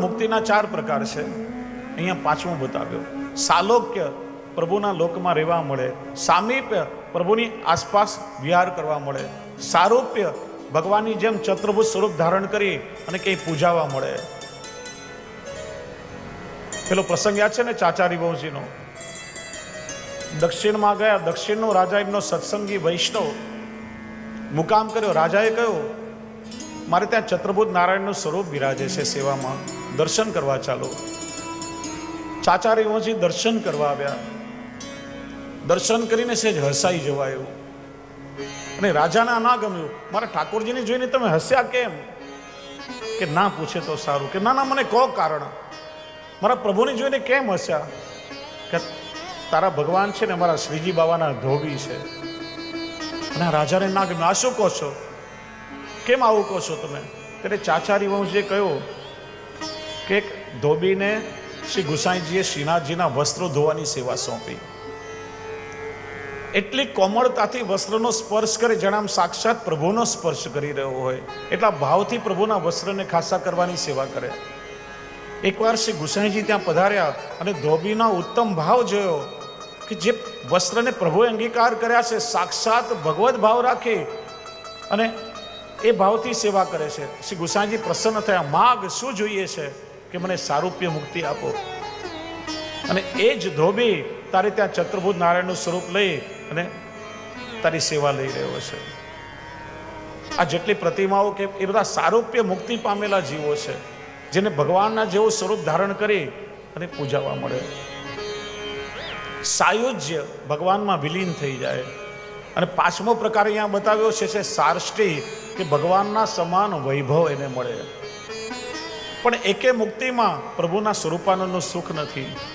મુક્તિના ચાર પ્રકાર છે. અહીંયા પાંચમો બતાવ્યો. સાલોક્ય પ્રભુના લોકમાં રહેવા મળે. સામીપ્ય પ્રભુની આસપાસ વિહાર કરવા મળે. સારૂપ્ય ભગવાનની જેમ ચતુર્ભુજ સ્વરૂપ ધારણ કરી અને કંઈ પૂજાવા મળે. પેલો પ્રસંગ યાદ છે ને ચાચારી વહુજીનો? દક્ષિણમાં ગયા. દક્ષિણનો રાજા એમનો સત્સંગી વૈષ્ણવ મુકામ કર્યો. રાજાએ કહ્યું મારે ત્યાં ચત્રભુજ નારાયણનું સ્વરૂપ બિરાજે છે સેવામાં. દર્શન કરવા ચાલો. ચાચા વંશી દર્શન કરવા આવ્યા. દર્શન કરીને સેજ હસાઈ જવાયું. અને રાજાને ના ગમ્યું. મારા ઠાકોરજીને જોઈને તમે હસ્યા કેમ? કે ના પૂછે તો સારું. કે ના ના, મને કહો કારણ. મારા પ્રભુને જોઈને કેમ હસ્યા? કે તારા ભગવાન છે ને મારા શ્રીજી બાબાના ધોબી છે. અને રાજાને ના ગમ્યું. આ શું કહો છો? કેમ આવું કહો છો તમે? ત્યારે ચાચારી વંશજીએ કહ્યું કે ધોબીને શ્રી ગુસાઈજીએ શ્રીનાથજીના વસ્ત્રો ધોવાની સેવા સોંપી. એટલી કોમળતાથી વસ્ત્રનો સ્પર્શ કરે જાણે સાક્ષાત પ્રભુનો સ્પર્શ કરી રહ્યો હોય, એટલા ભાવથી પ્રભુના વસ્ત્રને ખાસા કરવાની સેવા કરે. એકવાર શ્રી ગુસાઈજી ત્યાં પધાર્યા અને ધોબીનો ઉત્તમ ભાવ જોયો કે જે વસ્ત્રને પ્રભુએ અંગીકાર કર્યા છે, સાક્ષાત ભગવત ભાવ રાખી અને એ ભાવથી સેવા કરે છે. શ્રી ગુસાઈજી પ્રસન્ન થયા. માગ શું જોઈએ છે કે મને સારૂપ્ય મુક્તિ આપો? અને એ જ ધોબી તારે ત્યાં ચતુર્ભુજ નારાયણનું સ્વરૂપ લઈ અને તારી સેવા લઈ રહ્યો છે. આ જેટલી પ્રતિમાઓ કે એ બધા સારૂપ્ય મુક્તિ પામેલા જીવો છે, જેને ભગવાનના જેવું સ્વરૂપ ધારણ કરી અને પૂજાવા મળે. સાયુજ્ય ભગવાનમાં વિલીન થઈ જાય. અને પાંચમો પ્રકાર અહીંયા બતાવ્યો છે છે સારષ્ટી, કે ભગવાનના સમાન વૈભવ એને મળે. પણ એકે મુક્તિમાં પ્રભુના સ્વરૂપાનંદનું સુખ નથી.